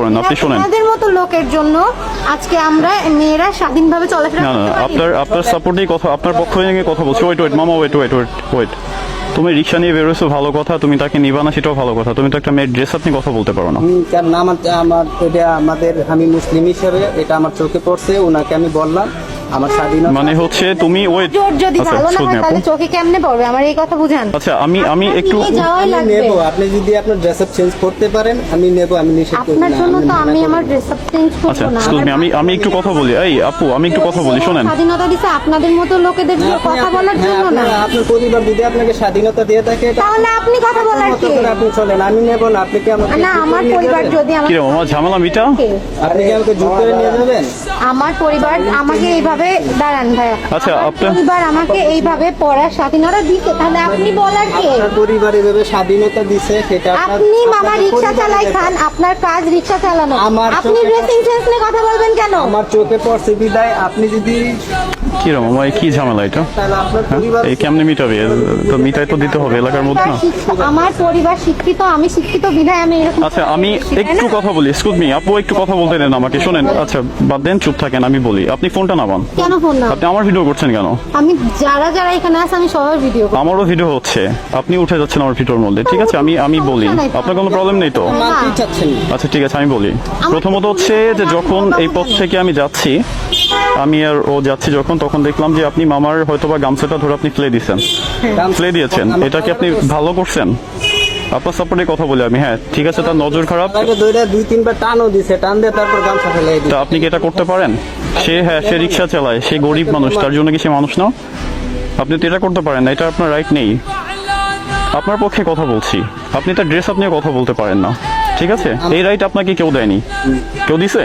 করেন আপনি শোনেন। আপনাদের মতো লোকের জন্য আজকে আমরা মেয়েরা স্বাধীনভাবে চলাফেরা না না করতে পারি। আপনার আপনার সাপোর্টেই কথা আপনার পক্ষ কথা বলছি। ওয়েট ওয়েট মামা ওয়েট ওয়েট ওয়েট ওয়েট তুমি রিক্সা নিয়ে বেরোছো ভালো কথা। তুমি তাকে নিবা না সেটাও ভালো কথা। তুমি তো একটা মেয়ের ড্রেস আপনি কথা বলতে পারো না। তার কারণ আমার আমার এটা আমাদের আমি মুসলিম হিসেবে এটা আমার চোখে পড়ছে ওনাকে আমি বললাম। আমার স্বাধীনতা মানে হচ্ছে তুমি ওয়েট জোর যদি আচ্ছা ভালো না হয় তাহলে চোখে কেমনে পড়বে? আমার এই কথা বুঝান। আচ্ছা আমি আমি একটু নেব আপনি যদি আপনার ড্রেস আপ চেঞ্জ করতে পারেন আমি নেব আমি নিষেধ করি আপনার জন্য তো আমি আমার ড্রেস আপ চেঞ্জ আচ্ছা করব না মি আমি আমি একটু কথা বলি। এই আপু আমি একটু কথা বলি শোনেন। স্বাধীনতা দিছে আপনাদের মতো লোকেদের কথা বলার হ্যাঁ, জন্য না। আপনার- পরিবার যদি আপনাকে স্বাধীনতা দিয়ে থাকে তাহলে আপনি কথা বলার মতো কে? আপনি চলেন আমি নেব না আপনি কি আমাকে না আমার পরিবার? যদি কি রে মামা ঝামেলা মিটা? আপনি কি আমাকে জোর করে নিয়ে যাবেন? আমার পরিবার আমাকে এইভাবে দাঁড়ান ভাইয়া। আচ্ছা, আপনার- পরিবার আমাকে এইভাবে পড়ার স্বাধীনতা দিতে তাহলে আপনি বলার কে? পরিবার এভাবে স্বাধীনতা দিছে সেটা আপনি মামা রিক্সা চালাই খান আপনার কাজ রিক্সা চালানো। আমার আপনি ড্রেসিং সেন্স নিয়ে কথা বলবেন কেন? আমার চোখে পড়ছে বিদায় আপনি যদি কি রে মামা এই কি ঝামেলা এটা? হ্যাঁ? এই কেমনে মিটাবে? তো মিটাই তো দিতে হবে এলাকার মধ্যে না? আমার পরিবার শিক্ষিত আমি শিক্ষিত বিধায় আমি এরকম আচ্ছা আমি একটু কথা বলি এক্সকিউজ মি আপু একটু কথা বলতে দেন আমাকে শোনেন আচ্ছা বাদ দেন চুপ থাকেন আমি বলি আপনি ফোনটা নামান। কেন ফোন না আপনি আমার ভিডিও করছেন কেন? আমি যারা যারা এখানে আছে আমি সবার ভিডিও আমারও ভিডিও হচ্ছে আপনি উঠে যাচ্ছেন আমার ভিডিওর মধ্যে ঠিক আছে? আমি আমি বলি আপনার কোনো প্রবলেম নেই তো? আচ্ছা ঠিক আছে আমি বলি। প্রথমত হচ্ছে যে যখন এই পথ থেকে আমি যাচ্ছি আমি আর ও যাচ্ছি যখন তখন দেখলাম যে আপনি মামার হয়তো বা গামছাটা ধরে আপনি ফেলে দিয়েছেন। ফেলে দিয়েছেন। এটা কি আপনি ভালো করছেন? আপনার সাপোর্টে কথা বলি আমি হ্যাঁ ঠিক আছে তার নজর খারাপ। তাকে দুই তিনবার টানও দিছে টান দিয়ে তারপর গামছা ফেলে তা আপনি কি এটা করতে পারেন? সে হ্যাঁ সে রিক্সা চালায় সে গরিব মানুষ তার জন্য কি সে মানুষ না? আপনি তো এটা করতে পারেন না এটা আপনার রাইট নেই। আপনার পক্ষে কথা বলছি। আপনি তার ড্রেস আপ নিয়ে কথা বলতে পারেন না। ঠিক আছে? এই রাইট আপনাকে কেউ দেয়নি। কেউ দিছে?